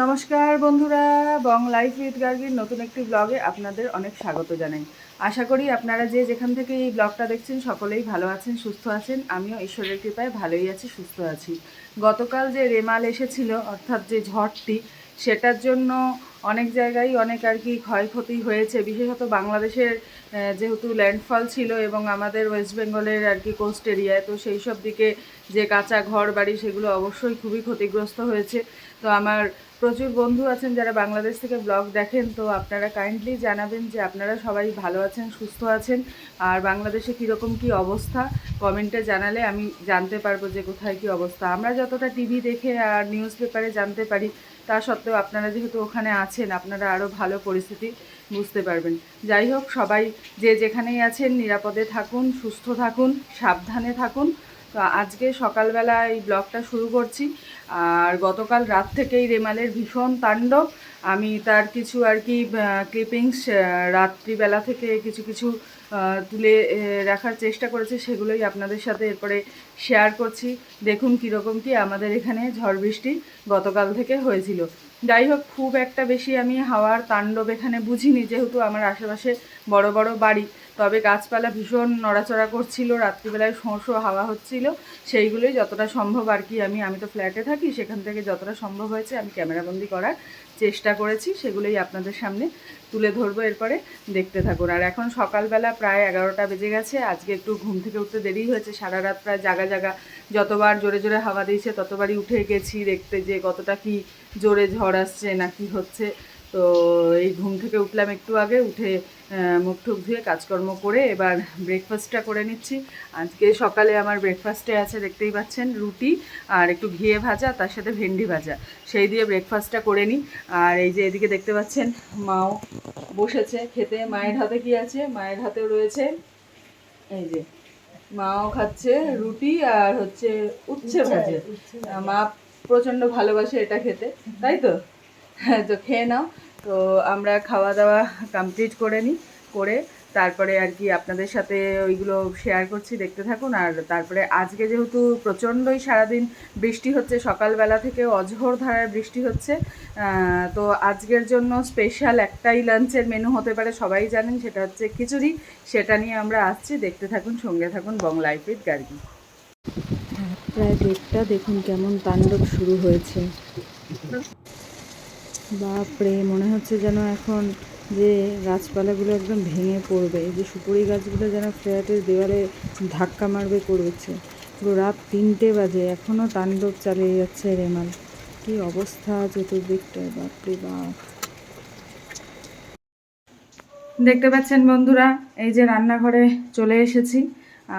নমস্কার বন্ধুরা, বং life with গার্গির নতুন একটি ব্লগে আপনাদের অনেক স্বাগত জানাই। আশা করি আপনারা যে যেখান থেকে এই ব্লগটা দেখছেন সকলেই ভালো আছেন, সুস্থ আছেন। আমিও ঈশ্বরের কৃপায় ভালোই আছি, সুস্থ আছি। গতকাল যে রেমাল এসেছিল, অর্থাৎ যে ঝড়টি, সেটার জন্য অনেক জায়গায় অনেক আর কি ক্ষয়ক্ষতি হয়েছে। বিশেষত বাংলাদেশের যেহেতু ল্যান্ডফল ছিল এবং আমাদের ওয়েস্ট বেঙ্গলের আর কি কোস্ট এরিয়ায় তো সেই সব দিকে যে কাঁচা ঘর বাড়ি, সেগুলো অবশ্যই খুবই ক্ষতিগ্রস্ত হয়েছে। তো আমার প্রচুর বন্ধু আছেন যারা বাংলাদেশ থেকে ব্লগ দেখেন, তো আপনারা কাইন্ডলি জানাবেন যে আপনারা সবাই ভালো আছেন, সুস্থ আছেন। আর বাংলাদেশে কীরকম কী অবস্থা, কমেন্টে জানালে আমি জানতে পারব যে কোথায় কী অবস্থা। আমরা যতটা টিভি দেখে আর নিউজ পেপারে জানতে পারি তা সত্ত্বেও আপনারা যেহেতু ওখানে আছেন, আপনারা আরও ভালো পরিস্থিতি বুঝতে পারবেন। যাই হোক, সবাই যে যেখানেই আছেন, নিরাপদে থাকুন, সুস্থ থাকুন, সাবধানে থাকুন। তো আজকে সকালবেলা এই ব্লগটা শুরু করছি। আর গতকাল রাত থেকেই রেমালের ভীষণ তাণ্ডব। আমি তার কিছু আর কি ক্লিপিংস রাত্রিবেলা থেকে কিছু কিছু তুলে রাখার চেষ্টা করেছি, সেগুলোই আপনাদের সাথে এরপরে শেয়ার করছি। দেখুন কীরকম কি আমাদের এখানে ঝড় বৃষ্টি গতকাল থেকে হয়েছিল। যাই হোক, খুব একটা বেশি আমি হাওয়ার তাণ্ডব এখানে বুঝিনি, যেহেতু আমার আশেপাশে বড় বড় বাড়ি। তবে গাছপালা ভীষণ নড়াচড়া করছিল, রাত্রিবেলায় শোঁ শোঁ হাওয়া হচ্ছিল। সেইগুলোই যতটা সম্ভব আর কি আমি আমি তো ফ্ল্যাটে থাকি, সেখান থেকে যতটা সম্ভব হয়েছে আমি ক্যামেরাবন্দি করার চেষ্টা করেছি, সেগুলোই আপনাদের সামনে তুলে ধরবো এরপরে দেখতে থাকুন। আর এখন সকালবেলা প্রায় এগারোটা বেজে গেছে, আজকে একটু ঘুম থেকে উঠতে দেরি হয়েছে, সারা রাত প্রায় জাগা জাগা, যতবার জোরে জোরে হাওয়া দিয়েছে ততবারই উঠে গেছি দেখতে যে কতটা কি জোরে ঝড় আসছে না কি হচ্ছে। তো এই ঘুম থেকে উঠলাম একটু আগে উঠে মুখ টুক ধুয়ে কাজকর্ম করে এবার ব্রেকফাস্টটা করে নিচ্ছি। আজকে সকালে আমার ব্রেকফাস্টে আছে দেখতেই পাচ্ছেন রুটি আর একটু ঘিয়ে ভাজা তার সাথে ভেন্ডি ভাজা। সেই দিয়ে ব্রেকফাস্টটা করে নিই। আর এই যে এদিকে দেখতে পাচ্ছেন মাও বসেছে খেতে। মায়ের হাতে কি আছে? মায়ের হাতেও রয়েছে। এই যে মাও খাচ্ছে রুটি আর হচ্ছে উচ্ছে ভাজা। মা প্রচণ্ড ভালোবাসে এটা খেতে তাই তো? তো খেয়ে নাও। তো আমরা খাওয়া দাওয়া কমপ্লিট করে নিই, করে তারপরে আর কি আপনাদের সাথে ওইগুলো শেয়ার করছি, দেখতে থাকুন। আর তারপরে আজকে যেহেতু প্রচণ্ডই সারাদিন বৃষ্টি হচ্ছে, সকালবেলা থেকে অঝোর ধারায় বৃষ্টি হচ্ছে তো আজকের জন্য স্পেশাল একটাই লাঞ্চের মেনু হতে পারে, সবাই জানেন, সেটা হচ্ছে খিচুড়ি। সেটা নিয়ে আমরা আসছি, দেখতে থাকুন, সঙ্গে থাকুন বং লাইফ গার্গি। প্রায় দেড়টা দেখুন কেমন, তাণ্ডব শুরু হয়েছে। বাপরে, মনে হচ্ছে যেন এখন যে গাছপালাগুলো একদম ভেঙে পড়বে, এই যে সুপুরি গাছগুলো যেন ফ্ল্যাটের দেওয়ালে ধাক্কা মারবে করেছে। পুরো রাত তিনটে বাজে এখনও তাণ্ডব চালিয়ে যাচ্ছে রেমাল। কি অবস্থা চতুর্দিকটায় বাপরে বাপ। দেখতে পাচ্ছেন বন্ধুরা, এই যে রান্নাঘরে চলে এসেছি।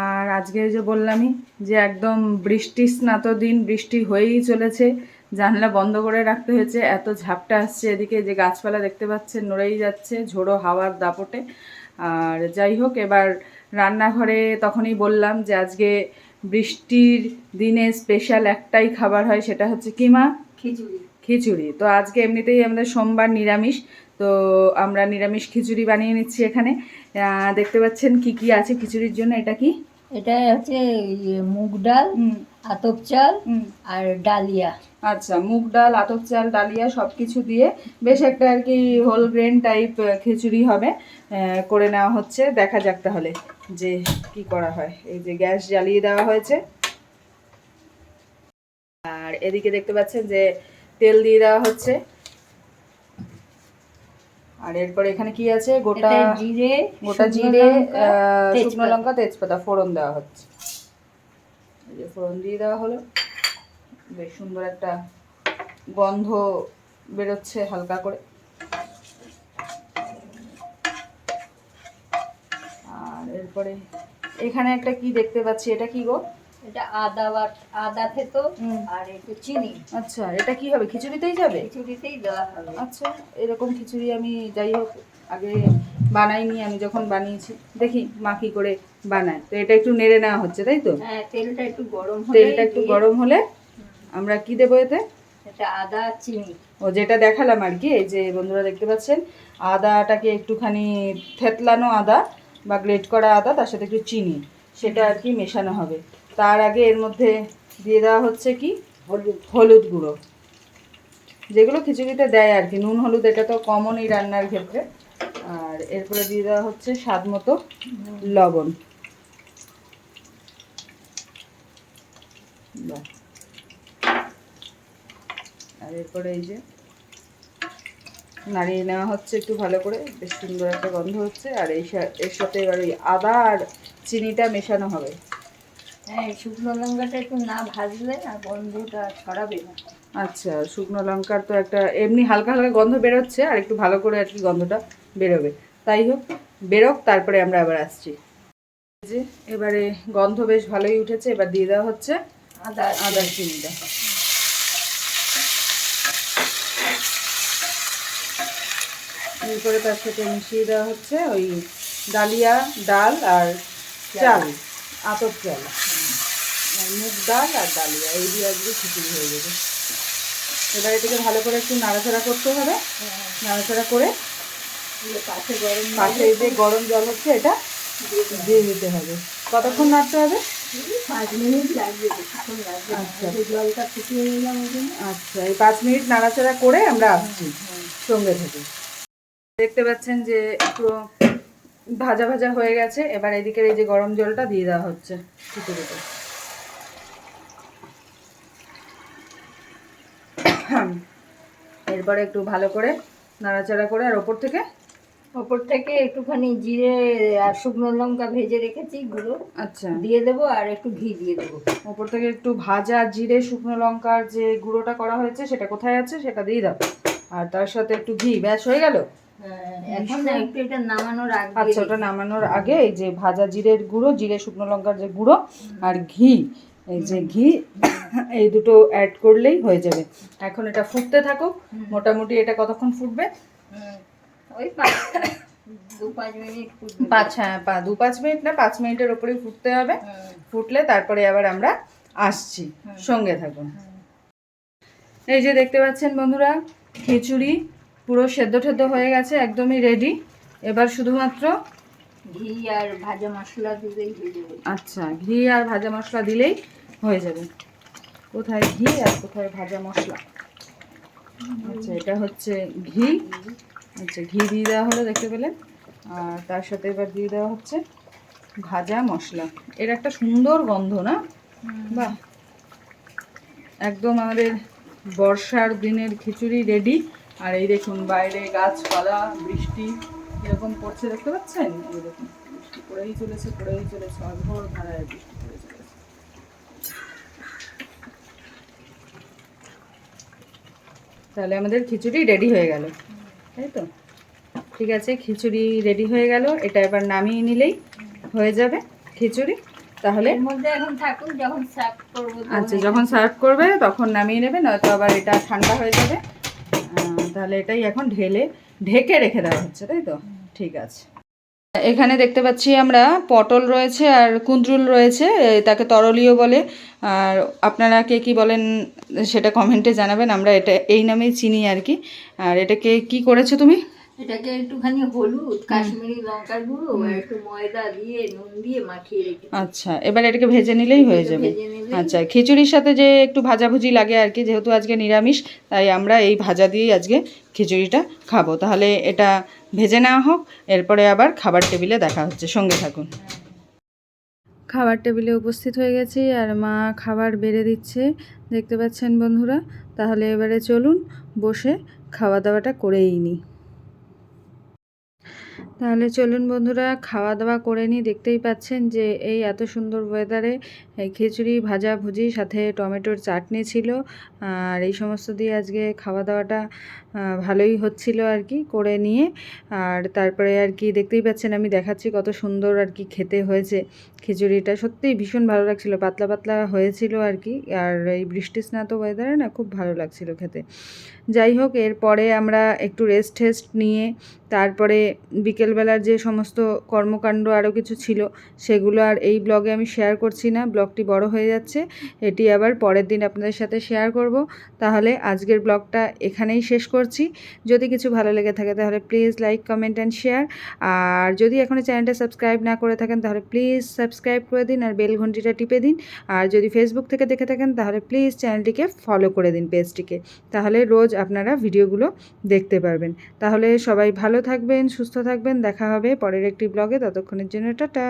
আর আজকে যে বললামই যে একদম বৃষ্টি স্নাত দিন, বৃষ্টি হয়েই চলেছে। জানলা বন্ধ করে রাখতে হয়েছে। এত ঝাপটা আসছে এদিকে যে গাছপালা দেখতে পাচ্ছেন নড়েই যাচ্ছে ঝোড়ো হাওয়ার দাপটে। আর যাই হোক এবার রান্নাঘরে তখনই বললাম যে আজকে বৃষ্টির দিনে স্পেশাল একটাই খাবার হয় সেটা হচ্ছে কিমা খিচুড়ি। খিচুড়ি। তো আজকে এমনিতেই আমাদের সোমবার নিরামিষ তো আমরা নিরামিষ খিচুড়ি বানিয়ে নিচ্ছি এখানে। দেখতে পাচ্ছেন কি কি আছে খিচুড়ির জন্য এটা কি? এটা হচ্ছে ইয়ে মুগ ডাল আতপ চাল আর ডালিয়া। আচ্ছা মুগ ডাল আতপ চাল ডালিয়া সব কিছু দিয়ে বেশ একটা আর কি হোল গ্রেন টাইপ খিচুড়ি হবে করে নেওয়া হচ্ছে। দেখা যাক তাহলে যে কি করা হয়। এই যে গ্যাস জ্বালিয়ে দেওয়া হয়েছে। আর এদিকে দেখতে পাচ্ছেন যে তেল দিয়ে দেওয়া হচ্ছে। আর এরপর এখানে কি আছে? গোটা জিরে গোটা জিরে শুকনো লঙ্কা তেজপাতা ফোড়ন দেওয়া হচ্ছে। এই যে ফোড়ন দিয়ে দেওয়া হলো। বেশ সুন্দর একটা গন্ধ বেরোচ্ছে হালকা করে। আর এরপরে এখানে একটা কি দেখতে পাচ্ছি? এটা কি গো? এটা আদা বাট আদা থেতো আর একটু চিনি। আচ্ছা এটা কি হবে? খিচুড়িতেই যাবে? খিচুড়িতেই দেওয়া হবে। আচ্ছা এরকম খিচুড়ি আমি যাই হোক আগে বানাইনি আমি যখন বানিয়েছি। দেখি মা কি করে বানায়। তো এটা একটু নেড়ে নেওয়া হচ্ছে তাই তো? হ্যাঁ তেলটা একটু গরম হলে তেলটা একটু গরম হলে আমরা কি দেবো এতে? এটা আদা চিনি। ও যেটা দেখালাম আর কি এই যে বন্ধুরা দেখতে পাচ্ছেন আদাটাকে একটুখানি থেতলানো আদা বা গ্রেট করা আদা তার সাথে একটু চিনি সেটা আর কি মেশানো হবে। তার আগে এর মধ্যে দিয়ে দেওয়া হচ্ছে কি? হলুদ। হলুদ গুঁড়ো। যেগুলো খিচুড়িতে দেয় আর কি নুন হলুদ এটা তো কমনই রান্নার ক্ষেত্রে। আর এরপরে দিয়ে দেওয়া হচ্ছে স্বাদ মতো লবণ। বাহ। আর এরপরে এই যে নাড়িয়ে নেওয়া হচ্ছে একটু ভালো করে বেশ সুন্দর একটা গন্ধ হচ্ছে। আর এই এর সাথে এবার ওই আদা আর চিনিটা মেশানো হবে। হ্যাঁ শুকনো লঙ্কাটা একটু না ভাজলে না গন্ধটা ছড়াবে না। আচ্ছা শুকনো লঙ্কার তো একটা এমনি হালকা হালকা গন্ধ বেরোচ্ছে আর একটু ভালো করে আর কি গন্ধটা বেরোবে। তাই হোক বেরোক তারপরে আমরা আবার আসছি। যে এবারে গন্ধ বেশ ভালোই উঠেছে এবার দিয়ে দেওয়া হচ্ছে আদা আদা চিনিটা। এরপরে তার সাথে মিশিয়ে দেওয়া হচ্ছে ওই ডালিয়া ডাল আর চাল আতপ চাল। মুগ ডাল আর ডালিয়া এই দিয়ে আজকে খিচুড়ি হয়ে যাবে। এবার এটাকে ভালো করে একটু নাড়াচাড়া করতে হবে। নাড়াচাড়া করে পাশে গরম পাশে যে গরম জল হচ্ছে এটা দিয়ে দিতে হবে। কতক্ষণ নাড়তে হবে? পাঁচ মিনিট লাগবে। আচ্ছা। জলটা ফুটিয়ে নিলাম আচ্ছা এই পাঁচ মিনিট নাড়াচাড়া করে আমরা আসছি সঙ্গে থেকে। দেখতে পাচ্ছেন যে পুরো ভাজা ভাজা হয়ে গেছে এবার এদিকের এই যে গরম জলটা দিয়ে দেওয়া হচ্ছে খিচুড়িতে। এরপরে একটু ভালো করে নাড়াচাড়া করে আর ওপর থেকে? ওপর থেকে একটুখানি জিরে আর শুকনো লঙ্কা ভেজে রেখেছি গুঁড়ো। আচ্ছা। দিয়ে দেবো আর একটু ঘি দিয়ে দেবো। ওপর থেকে একটু ভাজা জিরে শুকনো লঙ্কার যে গুঁড়োটা করা হয়েছে সেটা কোথায় আছে সেটা দিয়ে দাও। আর তার সাথে একটু ঘি ব্যাস হয়ে গেল? হ্যাঁ, আচ্ছা ওটা নামানোর আগে এই যে ভাজা জিরের গুঁড়ো জিরে শুকনো লঙ্কার যে গুঁড়ো আর ঘি এই যে ঘি এই দুটো অ্যাড করলেই হয়ে যাবে। এখন এটা ফুটতে থাকুক মোটামুটি এটা কতক্ষণ ফুটবে? ওই পাঁচ হ্যাঁ দু পাঁচ মিনিট না পাঁচ মিনিটের ওপরেই ফুটতে হবে। ফুটলে তারপরে আবার আমরা আসছি সঙ্গে থাকুন। এই যে দেখতে পাচ্ছেন বন্ধুরা খিচুড়ি পুরো সেদ্ধ টেদ্ধ হয়ে গেছে একদমই রেডি এবার শুধুমাত্র ঘি আর ভাজা মশলা দিলেই যাবে। আচ্ছা ঘি আর ভাজা মশলা দিলেই হয়ে যাবে। কোথায় ঘি আর কোথায় ভাজা মশলা? আচ্ছা এটা হচ্ছে ঘি। আচ্ছা ঘি দিয়ে দেওয়া হলো দেখতে পেলেন? আর তার সাথে এবার দিয়ে দেওয়া হচ্ছে ভাজা মশলা। এর একটা সুন্দর গন্ধ না? বাহ! একদম আমাদের বর্ষার দিনের খিচুড়ি রেডি আর এই দেখুন বাইরে গাছপালা বৃষ্টি এরকম পড়ছে দেখতে পাচ্ছেন? এই দেখুন বৃষ্টি পড়েই চলেছে পড়েই চলেছে অঝোর ধারায় বৃষ্টি পড়ে চলেছে। তাহলে আমাদের খিচুড়ি রেডি হয়ে গেল। তাই তো? ঠিক আছে খিচুড়ি রেডি হয়ে গেল। এটা এবার নামিয়ে নিলেই হয়ে যাবে খিচুড়ি। তাহলে মধ্যে এখন থাকুক যখন সার্ভ করব। আচ্ছা যখন সার্ভ করবে তখন নামিয়ে নেবে নয়তো আবার এটা ঠান্ডা হয়ে যাবে। তাহলে এটাই এখন ঢেলে, ঢেকে রেখে দেওয়া হচ্ছে, তাই তো? ঠিক আছে। এখানে দেখতে পাচ্ছি আমরা পটল রয়েছে আর কুঁদরুল রয়েছে তাকে তরলীয় বলে। আর আপনারা কে কী বলেন সেটা কমেন্টে জানাবেন, আমরা এটা, এই নামেই চিনি আর কি। আর এটাকে কি করেছ তুমি? এটাকে একটুখানি হলুদ কাশ্মীরি লঙ্কার গুঁড়ো আর একটু ময়দা দিয়ে নুন দিয়ে মাখিয়ে রেখে আচ্ছা এবার এটাকে ভেজে নিলেই হয়ে যাবে। আচ্ছা খিচুড়ির সাথে যে একটু ভাজাভুজি লাগে আর কি যেহেতু আজকে নিরামিষ তাই আমরা এই ভাজা দিয়েই আজকে খিচুড়িটা খাব। তাহলে এটা ভেজে নেওয়া হোক এরপরে আবার খাবার টেবিলে দেখা হচ্ছে। সঙ্গে থাকুন। খাবার টেবিলে উপস্থিত হয়ে গেছি আর মা খাবার বেড়ে দিচ্ছে দেখতে পাচ্ছেন বন্ধুরা। তাহলে এবারে চলুন বসে খাওয়া দাওয়াটা করেই নিই তাহলে চলুন বন্ধুরা খাওয়া দাওয়া করে নিই। দেখতেই পাচ্ছেন যে এই এত সুন্দর ওয়েদারে খিচুড়ি, ভাজা, ভুজি, সাথে টমেটোর চাটনি ছিল। আর এই সমস্ত দিয়ে আজকে খাওয়া দাওয়াটা ভালোই হচ্ছিল আর কি করে নিয়ে। আর তারপরে আর কি দেখতেই পাচ্ছেন, আমি দেখাচ্ছি কত সুন্দর আর কি খেতে হয়েছে খিচুড়িটা। সত্যিই ভীষণ ভালো লাগছিল, পাতলা পাতলা হয়েছিল আর কি। আর এই বৃষ্টি স্নাত ওয়েদারে না খুব ভালো লাগছিল খেতে। যাই হোক, এরপরে আমরা একটু রেস্ট টেস্ট নিয়ে, তারপরে বিকেলবেলার যে সমস্ত কর্মকাণ্ড আরও কিছু ছিল, সেগুলো আর এই ব্লগে আমি শেয়ার করছি না। ব্লগটি বড় হয়ে যাচ্ছে, এটি আবার পরের দিন আপনাদের সাথে শেয়ার করব। তাহলে আজকের ব্লগটা এখানেই শেষ করছি। যদি কিছু ভালো লেগে থাকে তাহলে please like comment and share আর যদি এখনও চ্যানেলটা সাবস্ক্রাইব না করে থাকেন তাহলে প্লিজ সাবস্ক্রাইব করে দিন আর বেল ঘন্টিটা টিপে দিন। আর যদি ফেসবুক থেকে দেখে থাকেন তাহলে প্লিজ চ্যানেলটিকে ফলো করে দিন পেজটিকে তাহলে রোজ আপনারা ভিডিওগুলো দেখতে পারবেন। তাহলে সবাই ভালো থাকবেন, সুস্থ থাকবেন। দেখা হবে পরের একটি ব্লগে। ততক্ষণের জন্য টাটা।